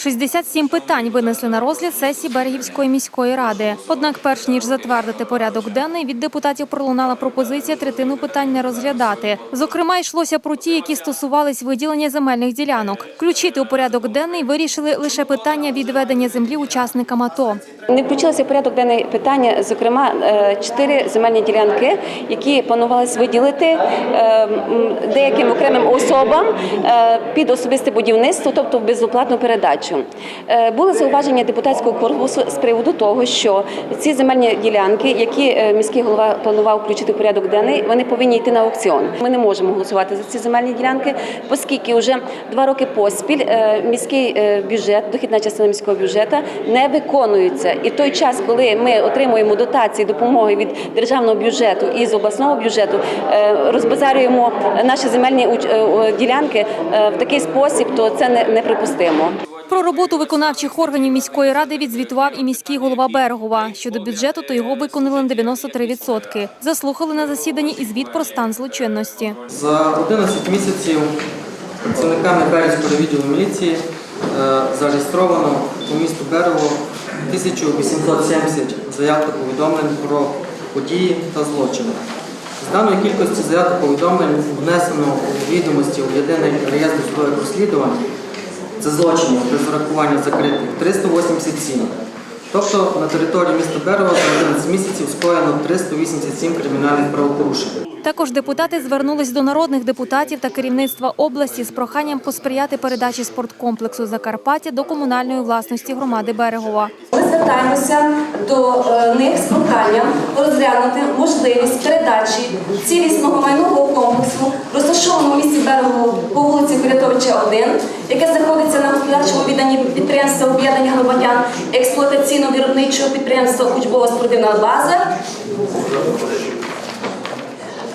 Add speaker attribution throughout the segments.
Speaker 1: 67 питань винесли на розгляд сесії Берегівської міської ради. Однак, перш ніж затвердити порядок денний, від депутатів пролунала пропозиція третину питань не розглядати. Зокрема, йшлося про ті, які стосувались виділення земельних ділянок. Включити у порядок денний вирішили лише питання відведення землі учасникам АТО.
Speaker 2: Не включилося порядок денний питання, зокрема, е, чотири земельні ділянки, які планувалось виділити е, деяким окремим особам е, під особисте будівництво, тобто безоплатну передачу. Е, Були зауваження депутатського корпусу з приводу того, що ці земельні ділянки, які е, міський голова планував включити в порядок денний, вони повинні йти на аукціон. Ми не можемо голосувати за ці земельні ділянки, оскільки вже два роки поспіль е, міський бюджет, дохідна частина міського бюджету не виконується. І в той час, коли ми отримуємо дотації, допомоги від державного бюджету і з обласного бюджету, розбазарюємо наші земельні ділянки в такий спосіб, то це не- неприпустимо.
Speaker 1: Про роботу виконавчих органів міської ради відзвітував і міський голова Берегова. Щодо бюджету, то його виконали на 93%. Заслухали на засіданні і звіт про стан злочинності.
Speaker 3: За 11 місяців працівниками Березького відділу міліції е, зареєстровано по місту Берево 1870 заяв та повідомлень про події та злочини. З даної кількості заяв та повідомлень внесено у відомості у єдиний реєстр судових розслідувань. Це злочинів без урахування закритих 387. Тобто на території міста Берева за 11 місяців скоєно 387 кримінальних правопорушень.
Speaker 1: Також депутати звернулись до народних депутатів та керівництва області з проханням посприяти передачі спорткомплексу Закарпаття до комунальної власності громади Берегова.
Speaker 4: Ми звертаємося до е, них з проханням розглянути можливість передачі цілісного майнового комплексу, розташованого в по вулиці Курятовича 1, яке знаходиться на господарчому відданні підприємства об'єднання громадян експлуатаційно-виробничого підприємства Кучбова спортивна база.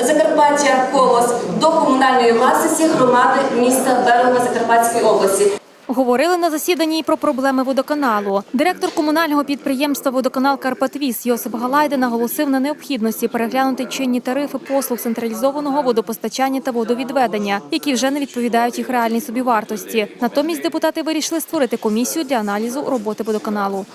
Speaker 4: Закарпаття Колос до комунальної власності громади міста Берегова Закарпатської області.
Speaker 1: Говорили на засіданні і про проблеми водоканалу. Директор комунального підприємства Водоканал Карпатвіс Йосип Галайда наголосив на необхідності переглянути чинні тарифи послуг централізованого водопостачання та водовідведення, які вже не відповідають їх реальній собівартості. Натомість депутати вирішили створити комісію для аналізу роботи водоканалу.